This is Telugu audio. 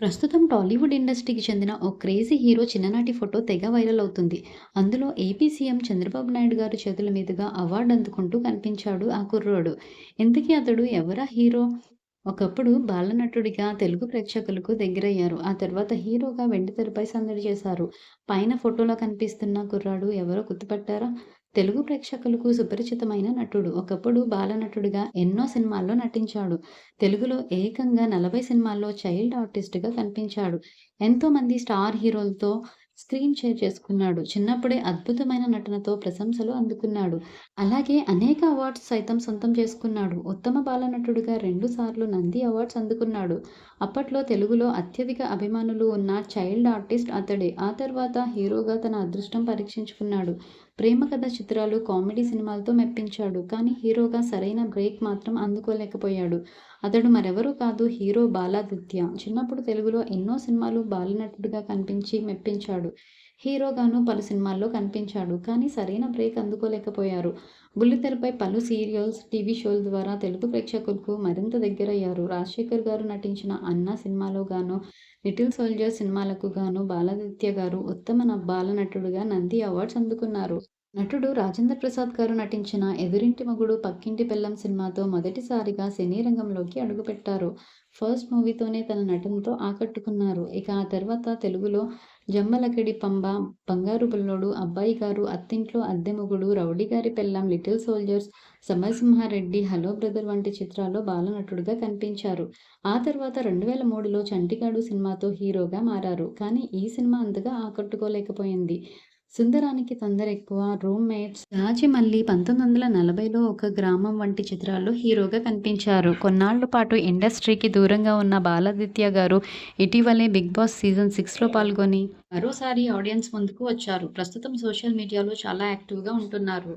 ప్రస్తుతం టాలీవుడ్ ఇండస్ట్రీకి చెందిన ఓ క్రేజీ హీరో చిన్ననాటి ఫోటో తెగ వైరల్ అవుతుంది. అందులో ఏపీ సీఎం చంద్రబాబు నాయుడు గారి చేతుల మీదుగా అవార్డు అందుకుంటూ కనిపించాడు ఆ కుర్రోడు. ఇంతకీ అతడు ఎవరా హీరో? ఒకప్పుడు బాలనటుడిగా తెలుగు ప్రేక్షకులకు దగ్గరయ్యారు. ఆ తర్వాత హీరోగా వెండితెరపై సందడి చేశారు. పైన ఫోటోలో కనిపిస్తున్న కుర్రాడు ఎవరో గుర్తుపట్టారా? తెలుగు ప్రేక్షకులకు సుపరిచితమైన నటుడు. ఒకప్పుడు బాలనటుడిగా ఎన్నో సినిమాల్లో నటించాడు. తెలుగులో ఏకంగా నలభై సినిమాల్లో చైల్డ్ ఆర్టిస్ట్‌గా కనిపించాడు. ఎంతో మంది స్టార్ హీరోలతో స్క్రీన్ షేర్ చేసుకున్నాడు. చిన్నప్పుడే అద్భుతమైన నటనతో ప్రశంసలు అందుకున్నాడు. అలాగే అనేక అవార్డ్స్ సైతం సొంతం చేసుకున్నాడు. ఉత్తమ బాలనటుడిగా రెండు సార్లు నంది అవార్డ్స్ అందుకున్నాడు. అప్పట్లో తెలుగులో అత్యధిక అభిమానులు ఉన్న చైల్డ్ ఆర్టిస్ట్ అతడే. ఆ తర్వాత హీరోగా తన అదృష్టం పరీక్షించుకున్నాడు. ప్రేమ కథ చిత్రాలు, కామెడీ సినిమాలతో మెప్పించాడు. కానీ హీరోగా సరైన బ్రేక్ మాత్రం అందుకోలేకపోయాడు. అతడు మరెవరూ కాదు హీరో బాలాదిత్య. చిన్నప్పుడు తెలుగులో ఎన్నో సినిమాలు బాలనటుడిగా కనిపించి మెప్పించాడు. హీరోగాను పలు సినిమాల్లో కనిపించాడు. కానీ సరైన బ్రేక్ అందుకోలేకపోయారు. బుల్లితెరపై పలు సీరియల్స్, టీవీ షోల ద్వారా తెలుగు ప్రేక్షకులకు మరింత దగ్గరయ్యారు. రాజశేఖర్ గారు నటించిన 'అన్న' సినిమాలో గాను, 'లిటిల్ సోల్జర్' సినిమాలకు గాను బాలాదిత్య గారు ఉత్తమ బాల నటుడుగా నంది అవార్డ్స్ అందుకున్నారు. నటుడు రాజేంద్ర ప్రసాద్ గారు నటించిన 'ఎదురింటి మొగుడు పక్కింటి పెళ్ళం సినిమాతో మొదటిసారిగా సినీ రంగంలోకి అడుగుపెట్టారు. ఫస్ట్ మూవీతోనే తన నటనతో ఆకట్టుకున్నారు. ఇక ఆ తర్వాత తెలుగులో జమ్మలకడి పంబ', 'బంగారు Bullodu', 'అబ్బాయిగారు', 'అత్తింట్లో Adde Mogudu', 'Rowdygari Pellam 'little soldiers', 'Samarasimha Reddy', 'hello brother' వంటి చిత్రాల్లో బాలనటుడిగా కనిపించారు. ఆ తర్వాత రెండు వేల మూడులో 'చంటిగాడు' సినిమాతో హీరోగా మారారు. కానీ ఈ సినిమా అంతగా ఆకట్టుకోలేకపోయింది. 'సుందరానికి తొందర ఎక్కువ 'రూమ్మేట్స్', 'రాజమల్లి', పంతొమ్మిది వందల నలభైలో 'ఒక గ్రామం' వంటి చిత్రాల్లో హీరోగా కనిపించారు. కొన్నాళ్ళ పాటు ఇండస్ట్రీకి దూరంగా ఉన్న బాలాదిత్య గారు ఇటీవలే 'బిగ్ బాస్' సీజన్ సిక్స్‌లో పాల్గొని మరోసారి ఆడియన్స్ ముందుకు వచ్చారు. ప్రస్తుతం సోషల్ మీడియాలో చాలా యాక్టివ్‌గా ఉంటున్నారు.